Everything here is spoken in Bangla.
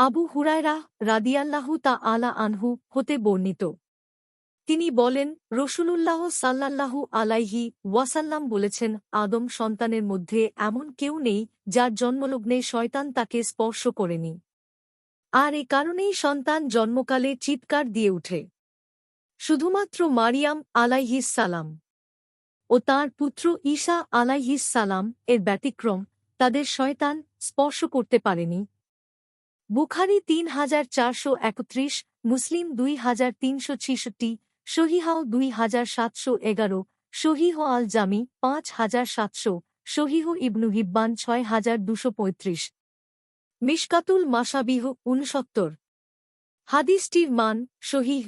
আবু হুরায়রা রাদিয়াল্লাহু তা আলা আনহু হতে বর্ণিত। তিনি বলেন, রসুলুল্লাহ সাল্লাল্লাহু আলাইহি ওয়াসাল্লাম বলেছেন, আদম সন্তানের মধ্যে এমন কেউ নেই যার জন্মলগ্নে শয়তান তাকে স্পর্শ করেনি। আর এ কারণেই সন্তান জন্মকালে চিৎকার দিয়ে উঠে। শুধুমাত্র মারিয়াম আলাইহিস সালাম ও তাঁর পুত্র ঈশা আলাইহিস সালাম এর ব্যতিক্রম, তাদের শয়তান স্পর্শ করতে পারেনি বুখারি তিন হাজার চারশো একত্রিশ, মুসলিম দুই হাজার তিনশো ছিষট্টি, শহীহাও দুই হাজার সাতশো এগারো, শহীহ আল জামি পাঁচ হাজার সাতশো, শহীহ ইবনু হিব্বান ছয় হাজার দুশো পঁয়ত্রিশ। মিশকাতুল মাসাবিহ উনসত্তর হাদিসটির মান শহীহ।